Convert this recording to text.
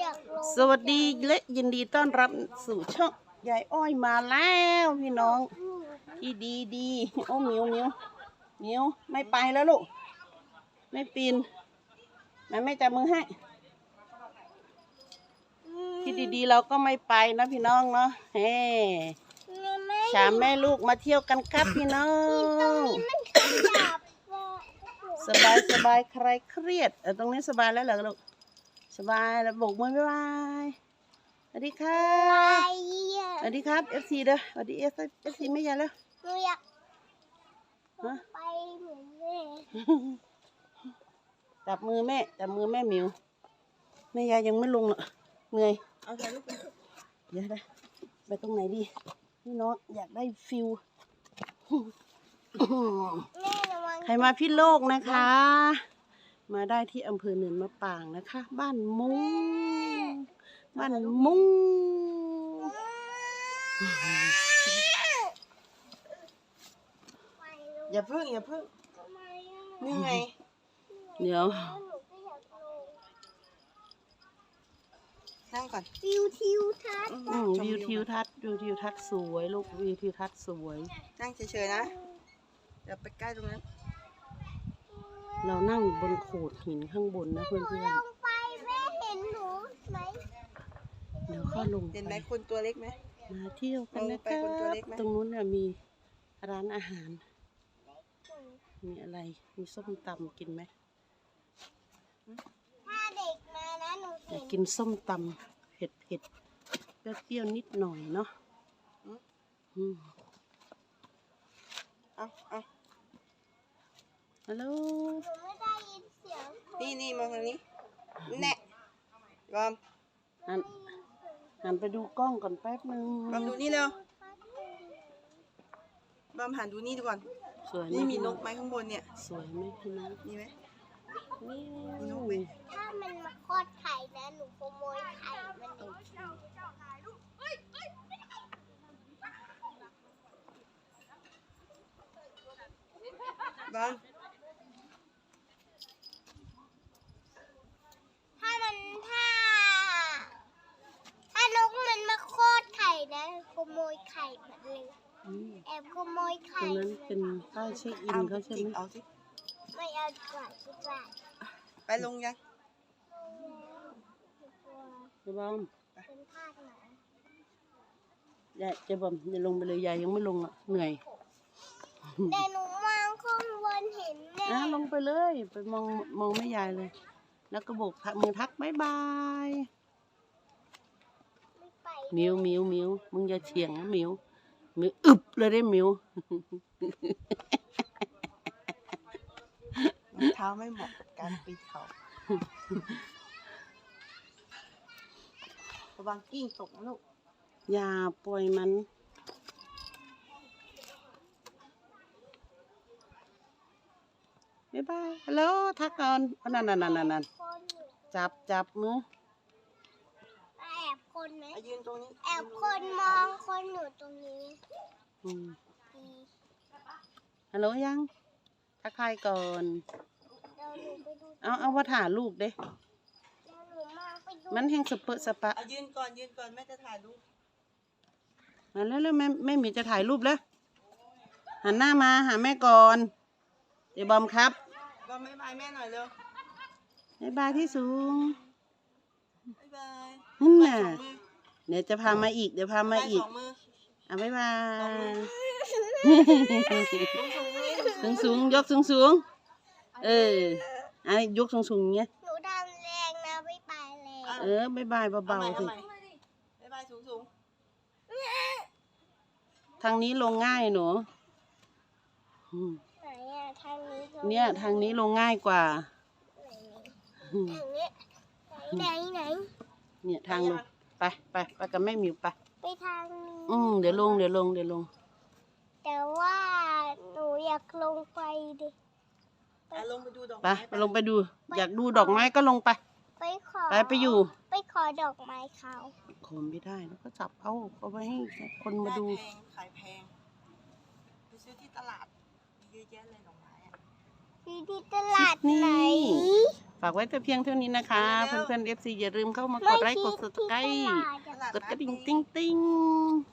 อยากลงสวัสดีและยินดีต้อนรับสู่ช่องยายอ้อยมาแล้วพี่น้องที่ดีดีโอ้เหมียวเหมียวเหมียวไม่ไปแล้วลูก ไม่ปีนแม่ไม่จับมือให้ ที่ดีๆ เราก็ไม่ไปนะพี่น้องเนาะเฮ้แม่สามแม่ลูกมาเที่ยวกันครับพี่น้องสบายสบายใครเครียดเออตรงนี้สบายแล้วเหรอลูก สบายแล้วโบกมือบ๊ายบายสวัสดีครัอะไรบอะสวัสดีครับเอฟซีเด้อสวัสดีเอฟเอฟซีไม่ยายแล้วหนูอยากฮะไปเหมือนแม่จับมือแม่จับมือแม่หมิวแม่ยายยังไม่ลงหรอกเหนื่อยเอาถ่ายรูปไปเดี๋ยวนะไปตรงไหนดีพี่น้องอยากได้ฟิลแม่ระวังใครมาพิษโลกนะคะ มาได้ที่อำเภอเนินมะปรางนะคะ บ้านมุ้งบ้านมุ้งไปลูกอย่าพึ่งอย่าพึ่งทำไมอะนี่ไงเดี๋ยวแล้วหนูก็อยากลงนั่งก่อนวิวทิวทัศน์อืมวิวทิวทัศน์วิวทิวทัศน์สวยลูกวิวทิวทัศน์สวยนั่งเฉยๆนะอย่าไปใกล้ตรงนั้น เรานั่งอยู่บนโขดหินข้างบนนะเพื่อนลงไปแม่เห็นหนูไหมๆเดี๋ยวค่อยลงเห็นไปไหมคนตัวเล็กไหมมาเที่ยวกันนะลงไปคะคนตัวเล็กไหมตรงนู้นเนี่ยมีร้านอาหาร มีอะไร มีส้มตำกินไหมถ้าเด็กมานะหนูอยาเห็กนกินส้มตำเผ็ดเผ็ดเปรี้ยวๆนิดหน่อยเนาะอืมเอาเอา ฮัลโหลหนูไม่ได้ยินเสียงคนนี่นี่มองทางนี้ แน่บอมหันหันไปดูกล้องก่อนแป๊บนึงบอมดูนี่เร็วบอมหันดูนี่ดูก่อน สวยไหมนี่มีนกไหมข้างบนเนี่ย สวยไหมพี่น้องมีไหมนี่มีนกไหมถ้ามันมาคลอดไข่นะหนูขโมยไข่มันอีกบอม ถ้ามันถ้า ถ้านกมันมาคลอดไข่นะขโม ยไข่มันเลยอืมแอบขโมยตรไข่งนั้นเป็นป้ายเช็คอินเขาใช่ไหมเอาสิ ไม่เอาดีกว่าคิดว่าไปลงยังเดี๋ยวบอมเป็นภาคหนายายเจะบอมอย่าลงไปเลยยายยังไม่ลงอะเหนื่อยแต่หนูมองข้างบนเห็นแน่อะลงไปเลย ไปมองมองไม่ยายเลย แล้วก็โบกมือทักบายบายไม่ไปหมิวหมิวหมิวมึงอย่าเฉียงนะหมิวหมิวอึบเลยได้หมิวรองเท้าไม่เหมาะกับการปีนเขาระวังกิ้งตกนะลูกอย่าปล่อยมัน บ๊ายบายฮัลโหลทักก่อนอันนั่นนั่นนั่นนั่นคนอยู่จับจับมือแอบ คนไหมอะยืนตรงนี้แอบคนมองคนอยู่ตรงนี้อืมดีฮัลโหลยังทักทายก่อน เดี๋ยวหนูไปดูเอาเอาว่าถ่ายรูปเด้ เดี๋ยวหนูมาไปดูมันแห้งสะเปะสะปะ อะยืนก่อนยืนก่อนแม่จะถ่ายรูปมาแล้วแล้วแม่แม่หมีจะถ่ายรูปแล้ว หันหน้ามาหาแม่ก่อนเดี๋ยวบอมครับบอมบ๊ายบายแม่หน่อยเร็วบ๊ายบายที่สูง บ๊ายบาย นั่นไปน่ะสองมือเดี๋ยวจะพามาอีก เดี๋ยวพามาไปอีสกองมืออะบ๊ายบายสูงสูงสูงสูงยกสูงสูงเอออะยกสูงสูงเงี้ย หนูทำแรงนะไม่ไปแรงเออบายบายเอาเบาใหม่ๆเอาสิใหม่บ๊ายบายสูงสูงทางนี้ลงง่ายหนูอืมไหนอะทางนี้ก็เนี่ยทางนี้ลงง่ายกว่า ไหนอืมอย่างเงี้ยไหนไหน เนี่ยทางลงไปไปไปกับแม่หมิวไป ไปทางนี้อืมเดี๋ยวลงเดี๋ยวลงเดี๋ยวลง แต่ว่าหนูอยากลงไปดิ อะลงไปดูดอกไปไม้ไปลงไปดู อยากดูดอกไม้ก็ลงไป ไปขอไปไปอยู่ไปขอดอกไม้เขาขอไม่ได้แล้วก็จับเอาเอาไปให้คนมาได้ดูแพงขายแพงไปซื้อที่ตลาดมีเยอะแยะเลยดอกไม้อะอยู่ที่ตลาดไหน ฝากไว้แต่เพียงเท่านี้นะคะ เพื่อนๆ FC อย่าลืมเข้ามากดไลค์กด subscribe กดกระดิ่งติ้งติ้งๆ